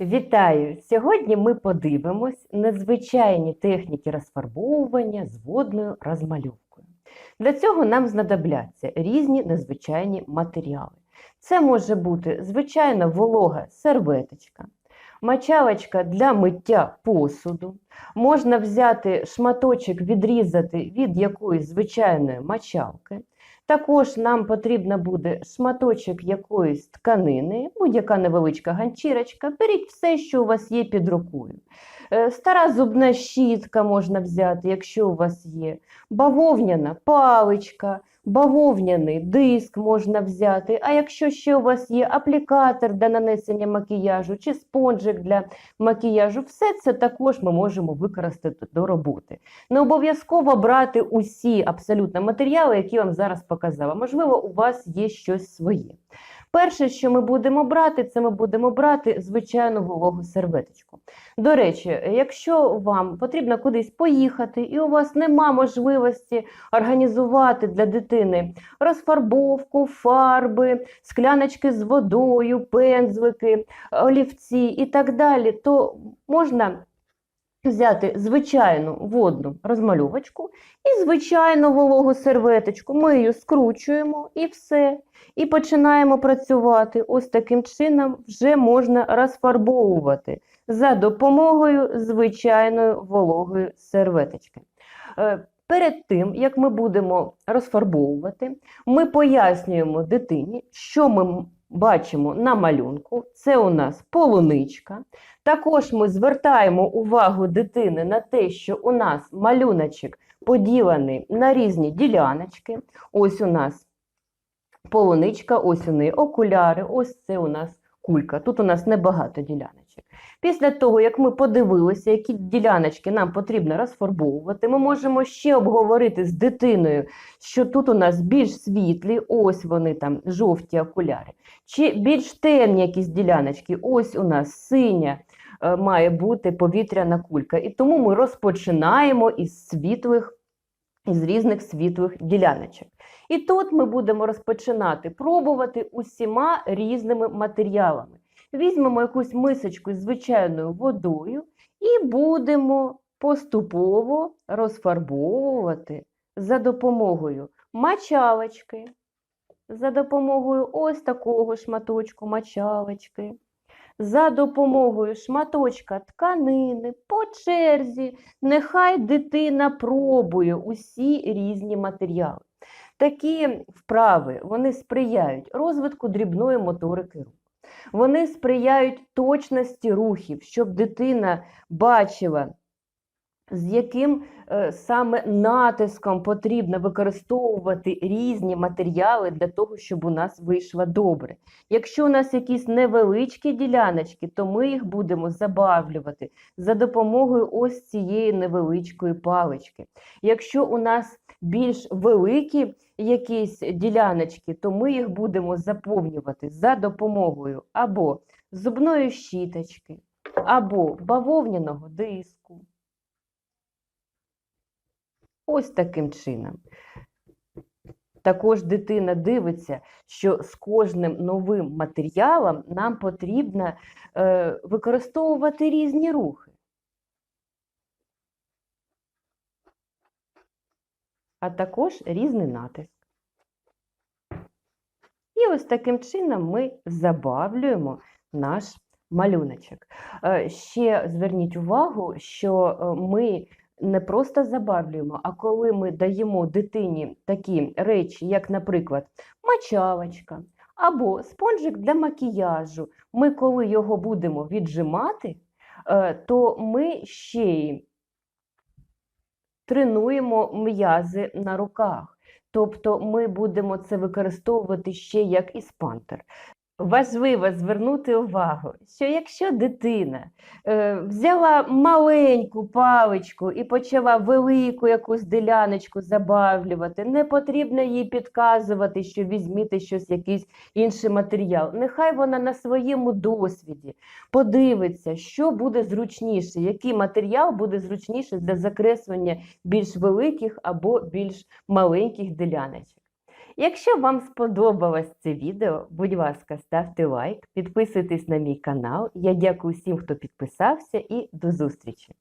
Вітаю! Сьогодні ми подивимось незвичайні техніки розфарбовування з водною розмальовкою. Для цього нам знадобляться різні незвичайні матеріали. Це може бути звичайна волога серветочка, мочалочка для миття посуду. Можна взяти шматочок, відрізати від якоїсь звичайної мочалки. Також нам потрібно буде шматочок якоїсь тканини, будь-яка невеличка ганчірочка. Беріть все, що у вас є під рукою. Е, Стара зубна щітка можна взяти, якщо у вас є. Бавовняна паличка, бавовняний диск можна взяти. А якщо ще у вас є аплікатор для нанесення макіяжу чи спонжик для макіяжу, все це також ми можемо використати до роботи. Не обов'язково брати усі абсолютно матеріали, які я вам зараз показала. Можливо, у вас є щось своє. Перше, що ми будемо брати, це ми будемо брати звичайну вологу серветочку. До речі, якщо вам потрібно кудись поїхати, і у вас нема можливості організувати для дитини розфарбовку, фарби, скляночки з водою, пензлики, олівці і так далі, то можна взяти звичайну водну розмальовочку і звичайну вологу серветочку. Ми її скручуємо і все. І починаємо працювати. Ось таким чином вже можна розфарбовувати за допомогою звичайної вологої серветочки. Е, Перед тим, як ми будемо розфарбовувати, ми пояснюємо дитині, що ми бачимо на малюнку. Це у нас полуничка. Також ми звертаємо увагу дитини на те, що у нас малюночок поділений на різні діляночки. Ось у нас полуничка, ось у неї окуляри, ось це у нас кулька. Тут у нас небагато діляночок. Після того, як ми подивилися, які діляночки нам потрібно розфарбовувати, ми можемо ще обговорити з дитиною, що тут у нас більш світлі, ось вони там жовті окуляри, чи більш темні якісь діляночки, ось у нас синя е, має бути повітряна кулька. І тому ми розпочинаємо із світлих, із різних світлих діляночок. І тут ми будемо розпочинати пробувати усіма різними матеріалами. Візьмемо якусь мисочку з звичайною водою і будемо поступово розфарбовувати за допомогою мочалочки, за допомогою ось такого шматочку мочалочки, за допомогою шматочка тканини по черзі. Нехай дитина пробує усі різні матеріали. Такі вправи вони сприяють розвитку дрібної моторики рук. Вони сприяють точності рухів, щоб дитина бачила, з яким е, саме натиском потрібно використовувати різні матеріали для того, щоб у нас вийшло добре. Якщо у нас якісь невеличкі діляночки, то ми їх будемо забавлювати за допомогою ось цієї невеличкої палички. Якщо у нас більш великі якісь діляночки, то ми їх будемо заповнювати за допомогою або зубної щіточки, або бавовняного диску. Ось таким чином. Також дитина дивиться, що з кожним новим матеріалом нам потрібно е, використовувати різні рухи. а також різний натиск. І ось таким чином ми забавлюємо наш малюночок. Е, Ще зверніть увагу, що е, ми не просто забавлюємо, а коли ми даємо дитині такі речі, як, наприклад, мочалочка або спонжик для макіяжу, ми, коли його будемо віджимати, е, то ми ще й тренуємо м'язи на руках. Тобто ми будемо це використовувати ще як і спантер. Важливо звернути увагу, що якщо дитина е, взяла маленьку паличку і почала велику якусь діляночку забавлювати, не потрібно їй підказувати, що візьміть щось, якийсь інший матеріал. Нехай вона на своєму досвіді подивиться, що буде зручніше, який матеріал буде зручніше для закреслення більш великих або більш маленьких діляночок. Якщо вам сподобалось це відео, будь ласка, ставте лайк, підписуйтесь на мій канал. Я дякую всім, хто підписався, і до зустрічі!